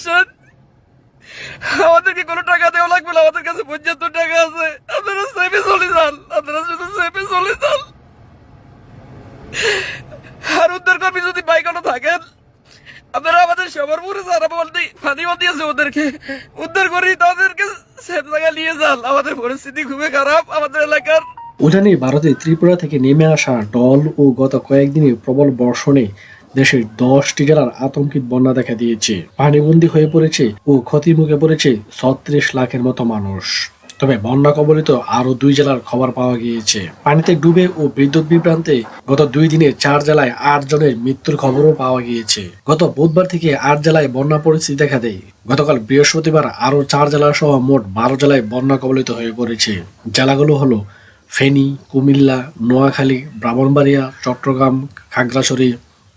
আসেন। আমাদেরকে কোনো টাকা দেওয়া লাগবে না, আমাদের কাছে পঁচাত্তর টাকা আছে। আপনারা সেফে চলে যান, আপনারা শুধু সেফে চলে যান। আর উদ্ধার কর্মী যদি থাকেন, আপনারা আমাদের সবার পরে ওদেরকে। উদ্ধার করি তাদেরকে সেফ জায়গায় নিয়ে যান। আমাদের পরিস্থিতি খুবই খারাপ, আমাদের এলাকার। ভারতের ত্রিপুরা থেকে নেমে আসা ডল ও গত কয়েকদিনে প্রবল বর্ষণে দেশের দশটি জেলার আতঙ্কিত বন্যা দেখা দিয়েছে। পানিবন্দী হয়ে পড়েছে ও ক্ষতির মুখে পড়েছে ছত্রিশ লাখের মতো মানুষ। তবে বন্যা কবলিত আরও দুই জেলার খবর পাওয়া গিয়েছে। পানিতে ডুবে ও বিদ্যুৎ বিভ্রান্তে গত দুই দিনে চার জেলায় আট জনের মৃত্যুর খবরও পাওয়া গিয়েছে। গত বুধবার থেকে আট জেলায় বন্যা পরিস্থিতি দেখা দেয়। গতকাল বৃহস্পতিবার আরও চার জেলা সহ মোট বারো জেলায় বন্যা কবলিত হয়ে পড়েছে। জেলাগুলো হলো ফেনী, কুমিল্লা, নোয়াখালী, ব্রাহ্মণবাড়িয়া, চট্টগ্রাম, খাগড়াছড়ি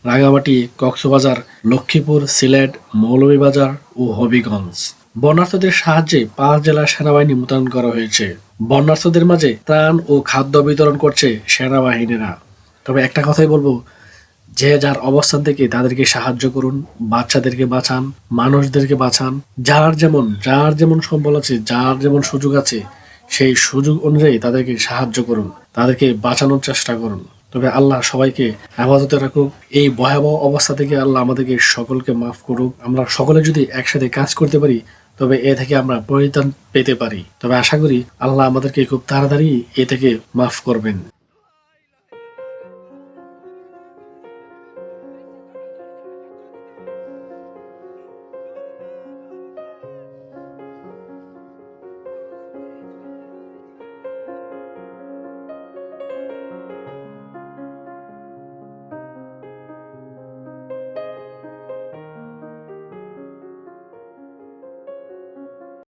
রাঙামাটি কক্সবাজার, লক্ষ্মীপুর, সিলেট, মৌলভীবাজার ও হবিগঞ্জ। বন্যার্থদের সাহায্যে পাঁচ জেলার সেনাবাহিনী মোতায়েন করা হয়েছে। বন্যার্থদের মাঝে ত্রাণ ও খাদ্য বিতরণ করছে সেনাবাহিনীরা। তবে একটা কথাই বলব, যে যার অবস্থান থেকে তাদেরকে সাহায্য করুন, বাচ্চাদেরকে বাঁচান, মানুষদেরকে বাঁচান, যার যেমন যার যেমন সম্বল আছে, যার যেমন সুযোগ আছে, সেই সুযোগ অনুযায়ী তাদেরকে সাহায্য করুন, তাদেরকে বাঁচানোর চেষ্টা করুন। তবে আল্লাহ সবাইকে হেফাজতে রাখুক। এই ভয়াবহ অবস্থা থেকে আল্লাহ আমাদেরকে সকলকে মাফ করুক। আমরা সকলে যদি একসাথে কাজ করতে পারি, তবে এ থেকে আমরা পরিত্রাণ পেতে পারি। তবে আশা করি আল্লাহ আমাদেরকে খুব তাড়াতাড়ি এ থেকে মাফ করবেন।